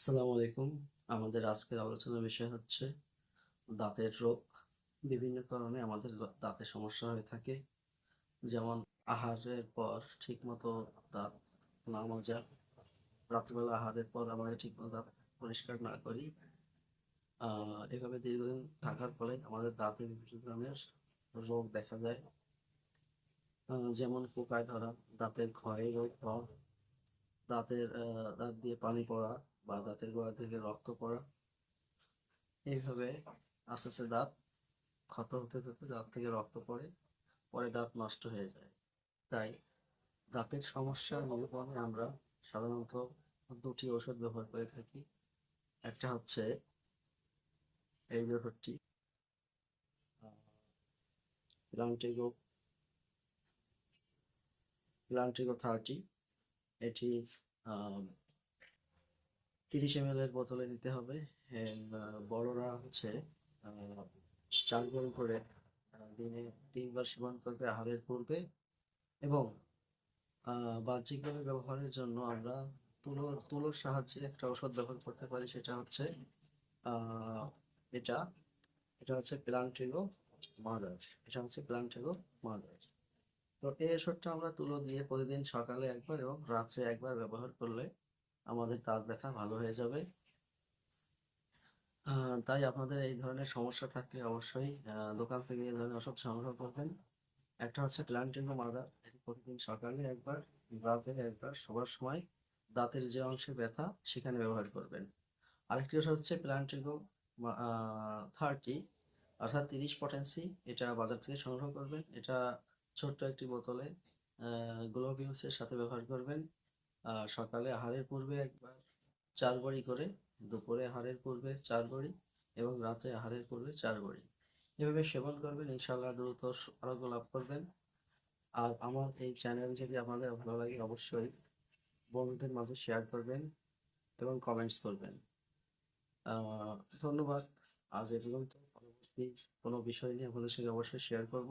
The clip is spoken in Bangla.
আসসালামু আলাইকুম। আমাদের আজকের আলোচনার বিষয় হচ্ছে দাঁতের রোগ। বিভিন্ন কারণে আমাদের দ- দাঁতের সমস্যা হয়ে থাকে। যেমন আহারের পর ঠিকমতো দাঁত না মাজা, রাত্রিবেলা আহারের পর আমরা ঠিকমতো দাঁত পরিষ্কার না করি। এভাবে দীর্ঘদিন থাকার ফলে আমাদের দাঁতে বিভিন্ন ধরনের রোগ দেখা যায় যেমন পোকায় ধরা, দাঁতের ক্ষয় রোগ হওয়া দাঁতের দাঁত দিয়ে পানি পড়া বা দাঁতের গোড়া থেকে রক্ত পড়া, এইভাবে আস্তে আস্তে দাঁত ক্ষত হতে হতে দাঁত থেকে রক্ত পড়ে, পরে দাঁত নষ্ট হয়ে যায়। তাই দাঁতের সমস্যা নিরূপণে আমরা সাধারণত দুটি ওষুধ ব্যবহার করে থাকি। একটা হচ্ছে এই ওষুধটি প্লান্টিগো প্লান্টিগো থার্টি এটি তিরিশ এম এর বোতলে নিতে হবে। বড়রা হচ্ছে চার গোল করে দিনে তিনবার সেবন করবে আহারের পূর্বে। এবং বাহ্যিকভাবে ব্যবহারের জন্য আমরা তুলোর তুলোর সাহায্যে একটা ওষুধ ব্যবহার করতে পারি, সেটা হচ্ছে এটা এটা হচ্ছে প্লান্টিগো মাদার এটা হচ্ছে প্লান্টিগো মাদার তো এই ওষুধটা আমরা তুলো দিয়ে প্রতিদিন সকালে একবার এবং রাত্রে একবার ব্যবহার করলে আমাদের দাঁত ব্যথা ভালো হয়ে যাবে। তাই আপনাদের এই ধরনের সমস্যা থাকলে অবশ্যই দোকান থেকে এই ধরনের ওষুধ সংগ্রহ করবেন। একটা হচ্ছে প্ল্যান্টিনো মাদার। এটি প্রতিদিন সকালে একবার, রাতে একবার, সবার সময় দাঁতের যে অংশে ব্যথা সেখানে ব্যবহার করবেন। আরেকটি ওষুধ হচ্ছে প্ল্যান্টিনো থার্টি অর্থাৎ তিরিশ পটেন্সি এটা বাজার থেকে সংগ্রহ করবেন। এটা ছোট্ট একটি বোতলে গ্লোভিউসের সাথে ব্যবহার করবেন। সকালে আহারের পূর্বে একবার চার বড়ি করে, দুপুরে আহারের পূর্বে চার বড়ি এবং রাতে আহারের পূর্বে চার বড়ি। এভাবে সেবন করবেন ইনশাল্লাহ দ্রুত আরোগ্য লাভ করবেন। আর আমার এই চ্যানেল যদি আপনাদের ভালো লাগে, অবশ্যই বন্ধুদের মাঝে শেয়ার করবেন এবং কমেন্টস করবেন। ধন্যবাদ। আজ এ পর্যন্ত। পরবর্তী কোনো বিষয় নিয়ে আপনাদের সঙ্গে অবশ্যই শেয়ার করব।